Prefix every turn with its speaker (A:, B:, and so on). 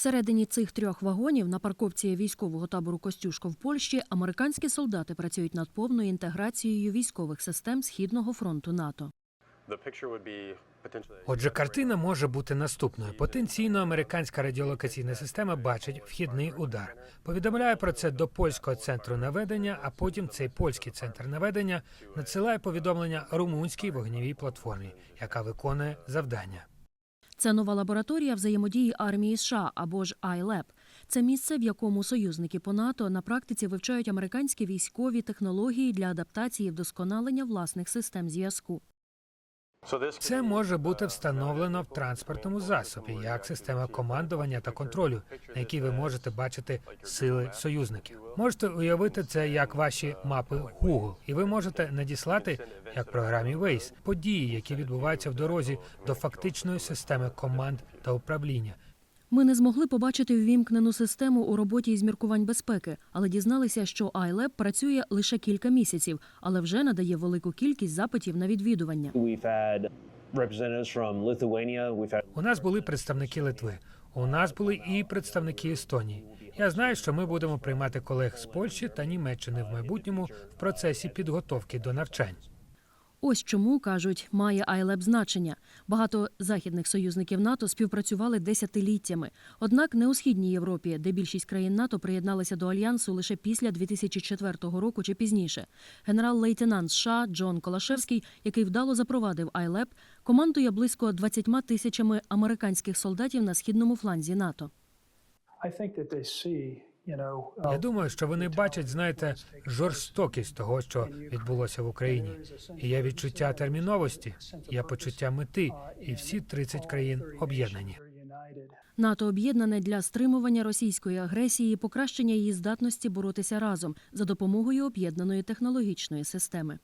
A: Всередині цих трьох вагонів на парковці військового табору Костюшко в Польщі американські солдати працюють над повною інтеграцією військових систем Східного фронту НАТО.
B: Отже, картина може бути наступною. Потенційно американська радіолокаційна система бачить вхідний удар. Повідомляє про це до польського центру наведення, а потім цей польський центр наведення надсилає повідомлення румунській вогневій платформі, яка виконує завдання.
A: Це нова лабораторія взаємодії армії США або ж ILAB. Це місце, в якому союзники по НАТО на практиці вивчають американські військові технології для адаптації і вдосконалення власних систем зв'язку.
B: Це може бути встановлено в транспортному засобі як система командування та контролю, на якій ви можете бачити сили союзників. Можете уявити це як ваші мапи Google, і ви можете надіслати, як програмі Waze, події, які відбуваються в дорозі до фактичної системи команд та управління.
A: Ми не змогли побачити ввімкнену систему у роботі із міркувань безпеки, але дізналися, що iLab працює лише кілька місяців, але вже надає велику кількість запитів на відвідування.
B: У нас були представники Литви, у нас були і представники Естонії. Я знаю, що ми будемо приймати колег з Польщі та Німеччини в майбутньому в процесі підготовки до навчань.
A: Ось чому кажуть, має iLab значення. Багато західних союзників НАТО співпрацювали десятиліттями. Однак не у східній Європі, де більшість країн НАТО приєдналися до альянсу лише після 2004 року чи пізніше. Генерал-лейтенант США Джон Колашевський, який вдало запровадив iLab, командує близько 20 тисячами американських солдатів на східному фланзі НАТО.
C: I think that they see,
B: Я
C: uh,
B: думаю, що вони бачать, знаєте, жорстокість того, що відбулося в Україні. І є відчуття терміновості, є почуття мети, і всі 30 країн об'єднані.
A: НАТО об'єднане для стримування російської агресії і покращення її здатності боротися разом за допомогою об'єднаної технологічної системи.